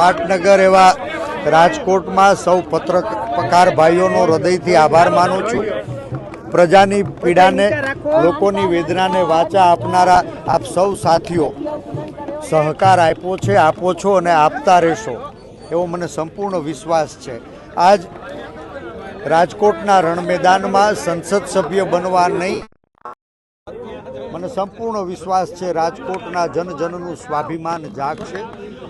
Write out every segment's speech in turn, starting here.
પાટનગર એવા રાજકોટમાં સૌ પત્રકાર ભાઈઓનો હૃદયથી આભાર માનું છું. પ્રજાની પીડાને, લોકોની વેદનાને વાચા આપનારા આપ સૌ સાથીઓ, સહકાર આપ્યો છે, આપો છો અને આપતા રહેશો, એવો મને સંપૂર્ણ વિશ્વાસ છે. આજ રાજકોટના રણમેદાનમાં સંસદ સભ્ય બનવા નહીં મને સંપૂર્ણ વિશ્વાસ છે, રાજકોટના જનજનનું સ્વાભિમાન જાગશે.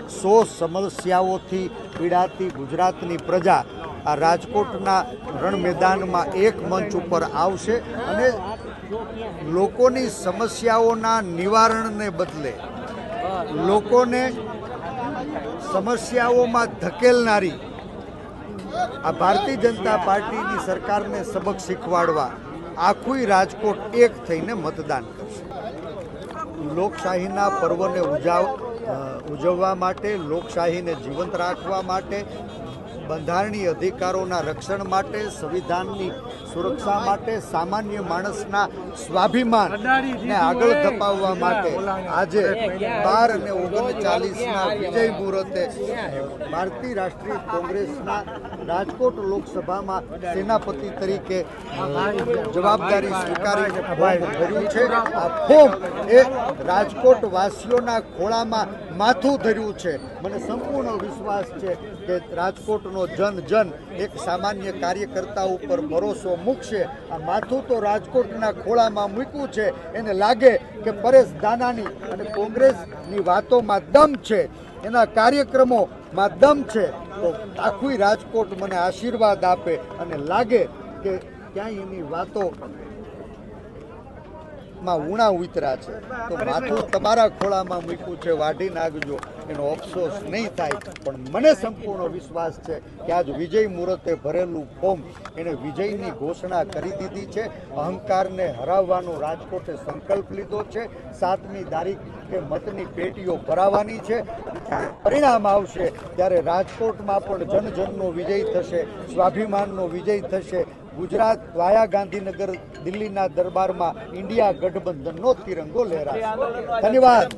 સો સમસ્યાઓથી પીડાતી ગુજરાતની પ્રજા આ રાજકોટના રણ મેદાનમાં એક મંચ ઉપર આવશે અને લોકોની સમસ્યાઓના નિવારણને બદલે લોકોને સમસ્યાઓમાં ધકેલનારી આ ભારતીય જનતા પાર્ટીની સરકારને સબક શીખવાડવા આખું રાજકોટ એક થઈને મતદાન કરશે. લોકશાહીના પર્વને ઉજાવ ઉજવવા માટે, લોકશાહીને જીવંત રાખવા માટે બંધારણીય અધિકારોના રક્ષણ માટે, સંવિધાનની સુરક્ષા માટે, સામાન્ય માણસના સ્વાભિમાનને આગળ ધપાવવા માટે આજે બાર અને ઓગણચાલીસના વિજય મુહૂર્તે ભારતીય રાષ્ટ્રીય કોંગ્રેસના રાજકોટ લોકસભામાં સેનાપતિ તરીકે જવાબદારી સ્વીકારીને ફોર્મ છે. આ ફોર્મ એ રાજકોટ વાસીઓના ખોળામાં માથું ધર્યું છે. મને સંપૂર્ણ વિશ્વાસ છે કે રાજકોટનો જન જન એક સામાન્ય કાર્યકર્તા ઉપર ભરોસો મૂકશે. આ માથું તો રાજકોટના ખોળામાં મૂક્યું છે. એને લાગે કે પરેશ દાનાની અને કોંગ્રેસની વાતોમાં દમ છે. એના કાર્યક્રમોમાં દમ છે. તો આખું રાજકોટ મને આશીર્વાદ આપે અને લાગે કે ક્યાંય એની વાતો માં ઉણા ઉતરા છે. તો માથું તમારા ખોળામાં મૂક્યું છે, વાઢી નાખજો. એનો અફસોસ નહીં થાય. પણ મને સંપૂર્ણ વિશ્વાસ છે કે આજ વિજય મુહૂર્તે ભરેલું ફોર્મ એને વિજયની ઘોષણા કરી દીધી છે. અહંકારને હરાવવાનો રાજકોટે સંકલ્પ લીધો છે. સાતમી તારીખ કે મતની પેટીઓ ભરાવાની છે. પરિણામ આવશે ત્યારે રાજકોટમાં પણ જનજનનો વિજય થશે, સ્વાભિમાનનો વિજય થશે. ગુજરાત વાયા ગાંધીનગર દિલ્હીના દરબારમાં ઇન્ડિયા ગઠબંધનનો તિરંગો લહેરાશે. ધન્યવાદ.